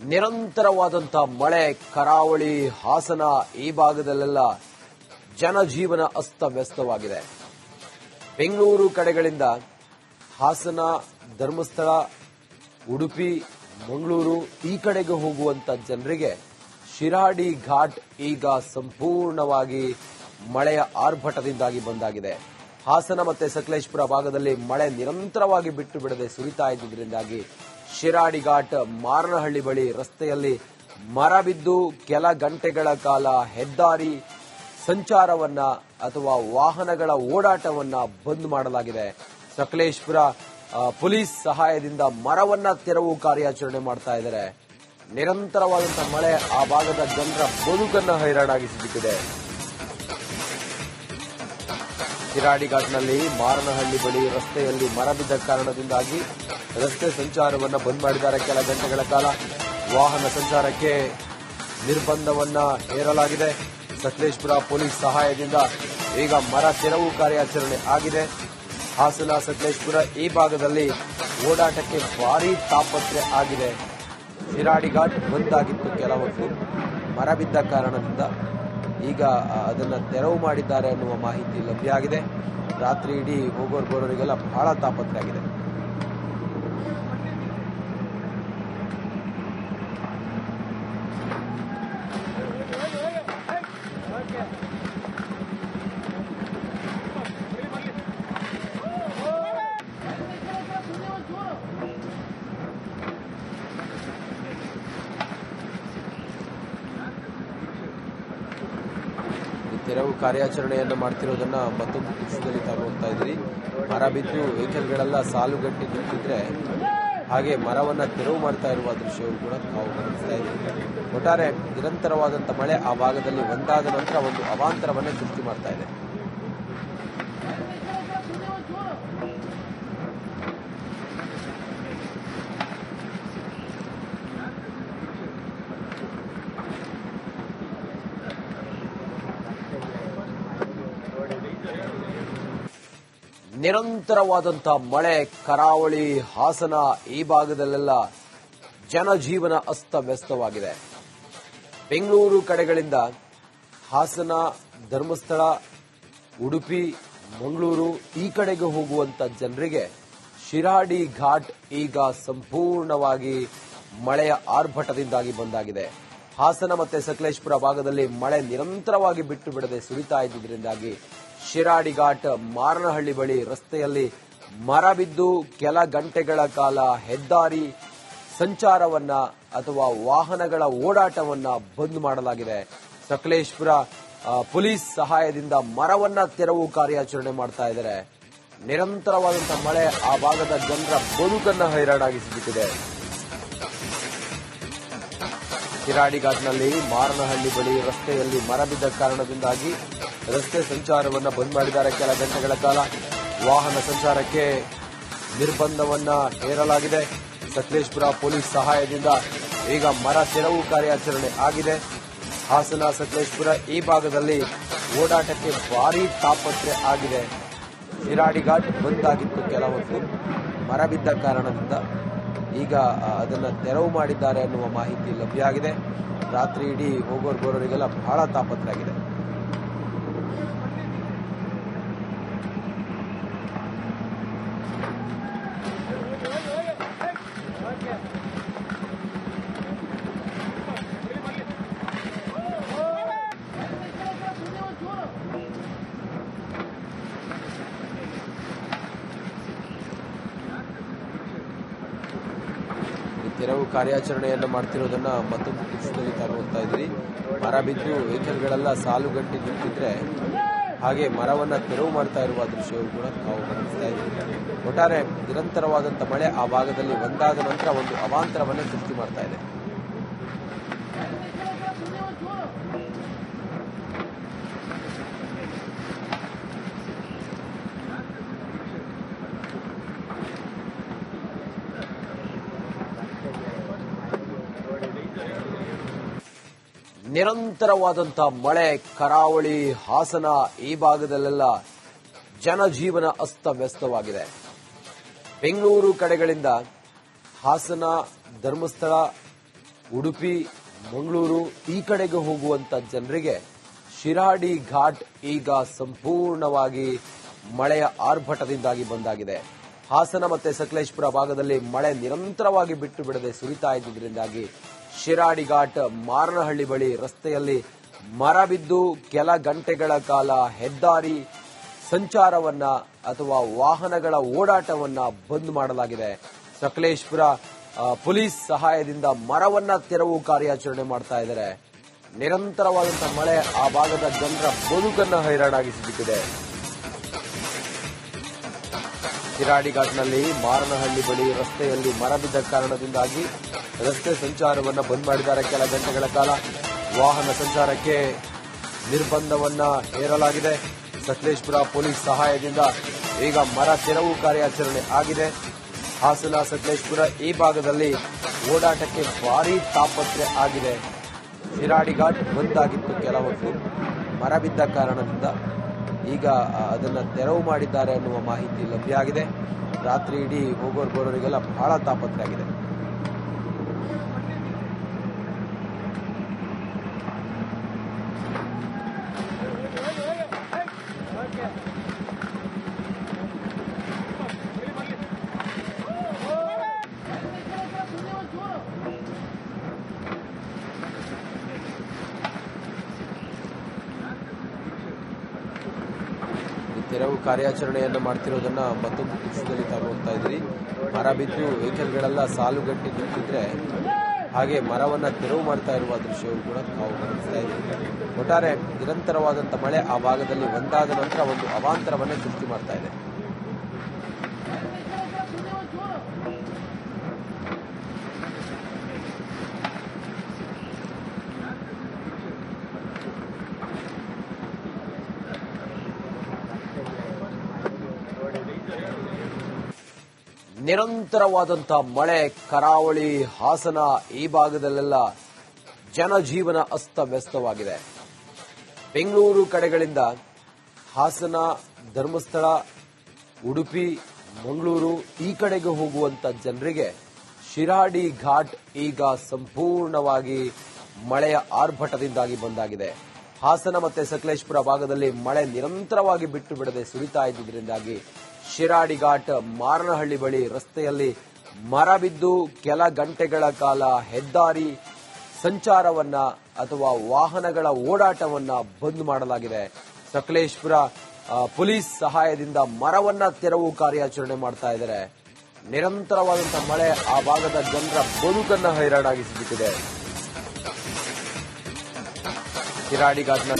ನಿರಂತರವಾದಂಥ ಮಳೆ, ಕರಾವಳಿ, ಹಾಸನ ಈ ಭಾಗದಲ್ಲೆಲ್ಲ ಜನಜೀವನ ಅಸ್ತವ್ಯಸ್ತವಾಗಿದೆ. ಬೆಂಗಳೂರು ಕಡೆಗಳಿಂದ ಹಾಸನ, ಧರ್ಮಸ್ಥಳ, ಉಡುಪಿ, ಮಂಗಳೂರು ಈ ಕಡೆಗೆ ಹೋಗುವಂತ ಜನರಿಗೆ ಶಿರಾಡಿ ಘಾಟ್ ಈಗ ಸಂಪೂರ್ಣವಾಗಿ ಮಳೆಯ ಆರ್ಭಟದಿಂದಾಗಿ ಬಂದಾಗಿದೆ. ಹಾಸನ ಮತ್ತೆ ಸಕಲೇಶ್ಪುರ ಭಾಗದಲ್ಲಿ ಮಳೆ ನಿರಂತರವಾಗಿ ಬಿಟ್ಟು ಬಿಡದೆ ಸುರಿತಾ ಇದ್ದಿದ್ರಿಂದಾಗಿ ಶಿರಾಡಿ ಘಾಟ್ ಮಾರನಹಳ್ಳಿ ಬಳಿ ರಸ್ತೆಯಲ್ಲಿ ಮರ ಬಿದ್ದು ಕೆಲ ಗಂಟೆಗಳ ಕಾಲ ಹೆದ್ದಾರಿ ಸಂಚಾರವನ್ನ ಅಥವಾ ವಾಹನಗಳ ಓಡಾಟವನ್ನ ಬಂದ್ ಮಾಡಲಾಗಿದೆ. ಸಕಲೇಶ್ಪುರ ಪೊಲೀಸ್ ಸಹಾಯದಿಂದ ಮರವನ್ನ ತೆರವು ಕಾರ್ಯಾಚರಣೆ ಮಾಡ್ತಾ ಇದ್ದಾರೆ. ನಿರಂತರವಾದಂತಹ ಮಳೆ ಆ ಭಾಗದ ಜನರ ಬದುಕನ್ನು ಹೈರಾಣಾಗಿಸಿಬಿಟ್ಟಿದೆ. ಶಿರಾಡಿ ಘಾಟ್ನಲ್ಲಿ ಮಾರನಹಳ್ಳಿ ಬಳಿ ರಸ್ತೆಯಲ್ಲಿ ಮರ ಬಿದ್ದ ಕಾರಣದಿಂದಾಗಿ ರಸ್ತೆ ಸಂಚಾರವನ್ನು ಬಂದ್ ಮಾಡಿದ್ದಾರೆ ಕೆಲ ಗಂಟೆಗಳ ಕಾಲ. ವಾಹನ ಸಂಚಾರಕ್ಕೆ ನಿರ್ಬಂಧವನ್ನ ಹೇರಲಾಗಿದೆ. ಸಕಲೇಶ್ಪುರ ಪೊಲೀಸ್ ಸಹಾಯದಿಂದ ಈಗ ಮರ ತೆರವು ಕಾರ್ಯಾಚರಣೆ ಆಗಿದೆ. ಹಾಸನ ಸಕಲೇಶ್ಪುರ ಈ ಭಾಗದಲ್ಲಿ ಓಡಾಟಕ್ಕೆ ಭಾರೀ ತಾಪತ್ರೆ ಆಗಿದೆ. ಶಿರಾಡಿ ಘಾಟ್ ಬಂದಾಗಿತ್ತು ಕೆಲವೊಂದು ಮರ ಬಿದ್ದ ಕಾರಣದಿಂದ ಈಗ ಅದನ್ನು ತೆರವು ಮಾಡಿದ್ದಾರೆ ಅನ್ನುವ ಮಾಹಿತಿ ಲಭ್ಯ ಆಗಿದೆ. ರಾತ್ರಿ ಇಡೀ ಹೋಗೋರು ಬರೋರಿಗೆಲ್ಲ ಬಹಳ ತಾಪತ್ರೆ ಆಗಿದೆ. ತೆರವು ಕಾರ್ಯಾಚರಣೆಯನ್ನು ಮಾಡ್ತಿರೋದನ್ನ ಮತ್ತೊಂದು ದೃಶ್ಯದಲ್ಲಿ ತಾವು ನೋಡ್ತಾ ಇದ್ದೀರಿ. ಮರ ಬಿದ್ದು ವೆಹಿಕಲ್ಗಳೆಲ್ಲ ಸಾಲುಗಟ್ಟಿ ನಿಂತಿದ್ರೆ ಹಾಗೆ ಮರವನ್ನ ತೆರವು ಮಾಡ್ತಾ ಇರುವ ದೃಶ್ಯವು ಕೂಡ ನಾವು ಗಮನಿಸ್ತಾ ಇದ್ದೀವಿ. ಒಟ್ಟಾರೆ ನಿರಂತರವಾದಂತಹ ಮಳೆ ಆ ಭಾಗದಲ್ಲಿ ಒಂದಾದ ನಂತರ ಒಂದು ಅವಾಂತರವನ್ನೇ ಸೃಷ್ಟಿ ಮಾಡ್ತಾ ಇದೆ. ನಿರಂತರವಾದಂಥ ಮಳೆ, ಕರಾವಳಿ, ಹಾಸನ ಈ ಭಾಗದಲ್ಲೆಲ್ಲ ಜನಜೀವನ ಅಸ್ತವ್ಯಸ್ತವಾಗಿದೆ. ಬೆಂಗಳೂರು ಕಡೆಗಳಿಂದ ಹಾಸನ, ಧರ್ಮಸ್ಥಳ, ಉಡುಪಿ, ಮಂಗಳೂರು ಈ ಕಡೆಗೆ ಹೋಗುವಂತ ಜನರಿಗೆ ಶಿರಾಡಿ ಘಾಟ್ ಈಗ ಸಂಪೂರ್ಣವಾಗಿ ಮಳೆಯ ಆರ್ಭಟದಿಂದಾಗಿ ಬಂದಾಗಿದೆ. ಹಾಸನ ಮತ್ತೆ ಸಕಲೇಶ್ಪುರ ಭಾಗದಲ್ಲಿ ಮಳೆ ನಿರಂತರವಾಗಿ ಬಿಟ್ಟು ಬಿಡದೆ ಸುರಿತಾ ಇದ್ದುದರಿಂದಾಗಿ ಶಿರಾಡಿ ಘಾಟ್ ಮಾರನಹಳ್ಳಿ ಬಳಿ ರಸ್ತೆಯಲ್ಲಿ ಮರ ಬಿದ್ದು ಕೆಲ ಗಂಟೆಗಳ ಕಾಲ ಹೆದ್ದಾರಿ ಸಂಚಾರವನ್ನ ಅಥವಾ ವಾಹನಗಳ ಓಡಾಟವನ್ನ ಬಂದ್ ಮಾಡಲಾಗಿದೆ. ಸಕಲೇಶ್ಪುರ ಪೊಲೀಸ್ ಸಹಾಯದಿಂದ ಮರವನ್ನ ತೆರವು ಕಾರ್ಯಾಚರಣೆ ಮಾಡ್ತಾ ಇದ್ದಾರೆ. ನಿರಂತರವಾದಂತಹ ಮಳೆ ಆ ಭಾಗದ ಜನರ ಬದುಕನ್ನ ಹೈರಾಣಾಗಿಸಿಬಿಟ್ಟಿದೆ. ಶಿರಾಡಿ ಘಾಟ್ನಲ್ಲಿ ಮಾರನಹಳ್ಳಿ ಬಳಿ ರಸ್ತೆಯಲ್ಲಿ ಮರ ಬಿದ್ದ ಕಾರಣದಿಂದಾಗಿ ರಸ್ತೆ ಸಂಚಾರವನ್ನು ಬಂದ್ ಮಾಡಿದ್ದಾರೆ ಕೆಲ ಗಂಟೆಗಳ ಕಾಲ. ವಾಹನ ಸಂಚಾರಕ್ಕೆ ನಿರ್ಬಂಧವನ್ನ ಹೇರಲಾಗಿದೆ. ಸಕಲೇಶ್ಪುರ ಪೊಲೀಸ್ ಸಹಾಯದಿಂದ ಈಗ ಮರ ತೆರವು ಕಾರ್ಯಾಚರಣೆ ಆಗಿದೆ. ಹಾಸನ, ಸಕಲೇಶ್ಪುರ ಈ ಭಾಗದಲ್ಲಿ ಓಡಾಟಕ್ಕೆ ಭಾರೀ ತಾಪತ್ರೆ ಆಗಿದೆ. ಶಿರಾಡಿ ಘಾಟ್ ಬಂದಾಗಿತ್ತು ಕೆಲವೊಂದು ಮರ ಬಿದ್ದ ಕಾರಣದಿಂದ. ಈಗ ಅದನ್ನು ತೆರವು ಮಾಡಿದ್ದಾರೆ ಅನ್ನುವ ಮಾಹಿತಿ ಲಭ್ಯ ಆಗಿದೆ. ರಾತ್ರಿ ಇಡೀ ಹೋಗೋರು ಬರೋರಿಗೆಲ್ಲ ಬಹಳ ತಾಪತ್ರೆ ಆಗಿದೆ ಈ ತೆರವು ಕಾರ್ಯಾಚರಣೆಯನ್ನು ಮಾಡ್ತಿರೋದನ್ನ ಮತ್ತೊಂದು ದೃಶ್ಯದಲ್ಲಿ ನೋಡ್ತಾ ಇದ್ದೀರಿ. ಮರ ಬಿದ್ದು ವೆಹಿಕಲ್ಗಳೆಲ್ಲ ಸಾಲುಗಟ್ಟಿ ನಿಂತಿದ್ರೆ ಹಾಗೆ ಮರವನ್ನ ತೆರವು ಮಾಡ್ತಾ ಇರುವ ದೃಶ್ಯವು ಕೂಡ ನಾವು ಗಮನಿಸ್ತಾ ಇದ್ದೀವಿ. ಒಟ್ಟಾರೆ ನಿರಂತರವಾದಂತಹ ಮಳೆ ಆ ಭಾಗದಲ್ಲಿ ಒಂದಾದ ನಂತರ ಒಂದು ಅವಾಂತರವನ್ನು ಸೃಷ್ಟಿ ಮಾಡ್ತಾ ಇದೆ. ನಿರಂತರವಾದಂಥ ಮಳೆ, ಕರಾವಳಿ, ಹಾಸನ ಈ ಭಾಗದಲ್ಲೆಲ್ಲ ಜನಜೀವನ ಅಸ್ತವ್ಯಸ್ತವಾಗಿದೆ. ಬೆಂಗಳೂರು ಕಡೆಗಳಿಂದ ಹಾಸನ, ಧರ್ಮಸ್ಥಳ, ಉಡುಪಿ, ಮಂಗಳೂರು ಈ ಕಡೆಗೆ ಹೋಗುವಂತ ಜನರಿಗೆ ಶಿರಾಡಿ ಘಾಟ್ ಈಗ ಸಂಪೂರ್ಣವಾಗಿ ಮಳೆಯ ಆರ್ಭಟದಿಂದಾಗಿ ಬಂದಾಗಿದೆ. ಹಾಸನ ಮತ್ತೆ ಸಕಲೇಶ್ಪುರ ಭಾಗದಲ್ಲಿ ಮಳೆ ನಿರಂತರವಾಗಿ ಬಿಟ್ಟು ಬಿಡದೆ ಸುರಿತಾ ಇದ್ದಿದ್ರಿಂದಾಗಿ ಶಿರಾಡಿ ಘಾಟ್ ಮಾರನಹಳ್ಳಿ ಬಳಿ ರಸ್ತೆಯಲ್ಲಿ ಮರ ಬಿದ್ದು ಕೆಲ ಗಂಟೆಗಳ ಕಾಲ ಹೆದ್ದಾರಿ ಸಂಚಾರವನ್ನ ಅಥವಾ ವಾಹನಗಳ ಓಡಾಟವನ್ನ ಬಂದ್ ಮಾಡಲಾಗಿದೆ. ಸಕಲೇಶ್ಪುರ ಪೊಲೀಸ್ ಸಹಾಯದಿಂದ ಮರವನ್ನ ತೆರವು ಕಾರ್ಯಾಚರಣೆ ಮಾಡ್ತಾ ಇದ್ದಾರೆ. ನಿರಂತರವಾದಂತಹ ಮಳೆ ಆ ಭಾಗದ ಜನರ ಬದುಕನ್ನ ಹೈರಾಣಾಗಿಸಿಬಿಟ್ಟಿದೆ. ಶಿರಾಡಿ ಘಾಟ್ನಲ್ಲಿ ಮಾರನಹಳ್ಳಿ ಬಳಿ ರಸ್ತೆಯಲ್ಲಿ ಮರ ಬಿದ್ದ ಕಾರಣದಿಂದಾಗಿ ರಸ್ತೆ ಸಂಚಾರವನ್ನು ಬಂದ್ ಮಾಡಿದ್ದಾರೆ ಕೆಲ ಗಂಟೆಗಳ ಕಾಲ. ವಾಹನ ಸಂಚಾರಕ್ಕೆ ನಿರ್ಬಂಧವನ್ನ ಹೇರಲಾಗಿದೆ. ಸಕಲೇಶ್ಪುರ ಪೊಲೀಸ್ ಸಹಾಯದಿಂದ ಈಗ ಮರ ತೆರವು ಕಾರ್ಯಾಚರಣೆ ಆಗಿದೆ. ಹಾಸನ ಸಕಲೇಶ್ಪುರ ಈ ಭಾಗದಲ್ಲಿ ಓಡಾಟಕ್ಕೆ ಭಾರೀ ತಾಪತ್ರೆ ಆಗಿದೆ. ಶಿರಾಡಿ ಘಾಟ್ ಬಂದಾಗಿತ್ತು ಕೆಲ ಹೊತ್ತು ಮರ ಬಿದ್ದ ಕಾರಣದಿಂದ. ಈಗ ಅದನ್ನ ತೆರವು ಮಾಡಿದ್ದಾರೆ ಅನ್ನುವ ಮಾಹಿತಿ ಲಭ್ಯ ಆಗಿದೆ. ರಾತ್ರಿ ಇಡೀ ಹೋಗೋರ್ ಬರೋರಿಗೆಲ್ಲ ಬಹಳ ತಾಪತ್ರೆ ಆಗಿದೆ ಈ ತೆರವು ಕಾರ್ಯಾಚರಣೆಯನ್ನು ಮಾಡ್ತಿರೋದನ್ನ ಮತ್ತೊಂದು ದೃಶ್ಯದಲ್ಲಿ ತಾವು ನೋಡ್ತಾ ಇದ್ದೀರಿ. ಮರ ಬಿದ್ದು ವೆಹಿಕಲ್ಗಳೆಲ್ಲ ಸಾಲುಗಟ್ಟಿ ನಿಂತಿದ್ರೆ ಹಾಗೆ ಮರವನ್ನ ತೆರವು ಮಾಡ್ತಾ ಇರುವ ದೃಶ್ಯವು ಕೂಡ ನಾವು ಗಮನಿಸ್ತಾ ಇದ್ದೀವಿ ಒಟ್ಟಾರೆ ನಿರಂತರವಾದಂತಹ ಮಳೆ ಆ ಭಾಗದಲ್ಲಿ ಒಂದಾದ ನಂತರ ಒಂದು ಅವಾಂತರವನ್ನೇ ಸೃಷ್ಟಿ ಮಾಡ್ತಾ ಇದೆ. ನಿರಂತರವಾದಂತಹ ಮಳೆ, ಕರಾವಳಿ, ಹಾಸನ ಈ ಭಾಗದಲ್ಲೆಲ್ಲ ಜನಜೀವನ ಅಸ್ತವ್ಯಸ್ತವಾಗಿದೆ. ಬೆಂಗಳೂರು ಕಡೆಗಳಿಂದ ಹಾಸನ, ಧರ್ಮಸ್ಥಳ, ಉಡುಪಿ, ಮಂಗಳೂರು ಈ ಕಡೆಗೆ ಹೋಗುವಂತ ಜನರಿಗೆ ಶಿರಾಡಿ ಘಾಟ್ ಈಗ ಸಂಪೂರ್ಣವಾಗಿ ಮಳೆಯ ಆರ್ಭಟದಿಂದಾಗಿ ಬಂದಾಗಿದೆ. ಹಾಸನ ಮತ್ತೆ ಸಕಲೇಶ್ಪುರ ಭಾಗದಲ್ಲಿ ಮಳೆ ನಿರಂತರವಾಗಿ ಬಿಟ್ಟು ಬಿಡದೆ ಸುರಿತಾ ಇದ್ದಿದ್ರಿಂದಾಗಿ ಶಿರಾಡಿ ಘಾಟ್ ಮಾರನಹಳ್ಳಿ ಬಳಿ ರಸ್ತೆಯಲ್ಲಿ ಮರ ಬಿದ್ದು ಕೆಲ ಗಂಟೆಗಳ ಕಾಲ ಹೆದ್ದಾರಿ ಸಂಚಾರವನ್ನ ಅಥವಾ ವಾಹನಗಳ ಓಡಾಟವನ್ನ ಬಂದ್ ಮಾಡಲಾಗಿದೆ. ಸಕಲೇಶ್ಪುರ ಪೊಲೀಸ್ ಸಹಾಯದಿಂದ ಮರವನ್ನ ತೆರವು ಕಾರ್ಯಾಚರಣೆ ಮಾಡ್ತಾ ಇದ್ದಾರೆ. ನಿರಂತರವಾದಂತಹ ಮಳೆ ಆ ಭಾಗದ ಜನರ ಬದುಕನ್ನ ಹೈರಾಣಾಗಿಸಿಬಿಟ್ಟಿದೆ. ಶಿರಾಡಿ ಘಾಟ್ನ